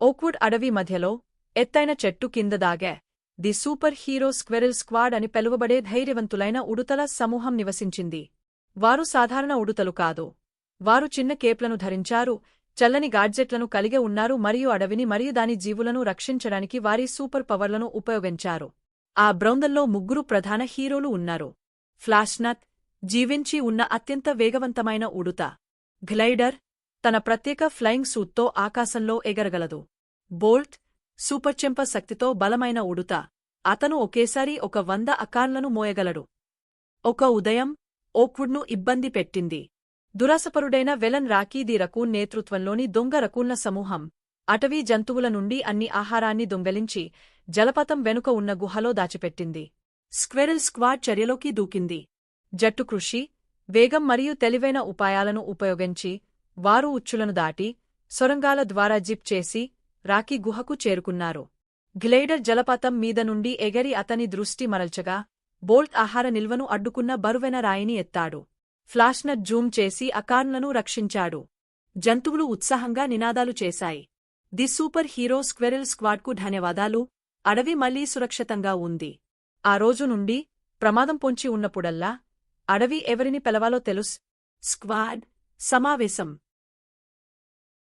Oakwood అడవి మధ్యలో ఎత్తైన చెట్టు కింద దాగా the super hero squirrel squad అని పిలువబడే ధైర్యవంతులైన ఉడుతల సమూహం నివసించింది. వారు సాధారణ ఉడుతలు కాదు. వారు చిన్న కేప్లను ధరించారు చల్లని గాడ్జెట్లను కలిగి ఉన్నారు మరియు అడవిని మరియు దాని జీవులను రక్షించడానికి వారి సూపర్ పవర్లను ఉపయోగించారు. ఆ బ్రౌందల్లో ముగ్గురు ప్రధాన హీరోలు ఉన్నారు. ఫ్లాష్నత్ జీవించి ఉన్న అత్యంత వేగవంతమైన ఉడుత. గ్లైడర్ తన ప్రత్యేక ఫ్లయింగ్ సూట్తో ఆకాశంలో ఎగరగలదు. బోల్ట్ సూపర్చెంప శక్తితో బలమైన ఉడుత. అతను ఒకేసారి ఒక వంద అకాన్లను మోయగలడు. ఒక ఉదయం ఓక్వుడ్ను ఇబ్బంది పెట్టింది. దురాసపరుడైన వెలన్ రాకీ ది రకూన్ నేతృత్వంలోని దొంగ రకూన్ల సమూహం అటవీ జంతువుల నుండి అన్ని ఆహారాన్ని దొంగలించి జలపాతం వెనుక ఉన్న గుహలో దాచిపెట్టింది. స్క్వెరిల్ స్క్వాడ్ చర్యలోకి దూకింది. జట్టు కృషి వేగం మరియు తెలివైన ఉపాయాలను ఉపయోగించి వారు ఉచ్చులను దాటి సొరంగాల ద్వారా జిప్ చేసి రాకీ గుహకు చేరుకున్నారు. గ్లేడర్ జలపాతం మీద నుండి ఎగరి అతని దృష్టి మరల్చగా బోల్ట్ ఆహార నిల్వను అడ్డుకున్న బరువెన రాయిని ఎత్తాడు. ఫ్లాష్నట్ జూమ్ చేసి అకార్న్లను రక్షించాడు. జంతువులు ఉత్సాహంగా నినాదాలు చేశాయి. ది సూపర్ హీరో స్క్వెరిల్ స్క్వాడ్కు ధన్యవాదాలు. అడవి మళ్ళీ సురక్షితంగా ఉంది. ఆ రోజు నుండి ప్రమాదం పొంచి ఉన్నప్పుడల్లా అడవి ఎవరిని పిలవాలో తెలుస్. స్క్వాడ్ సమావేశం.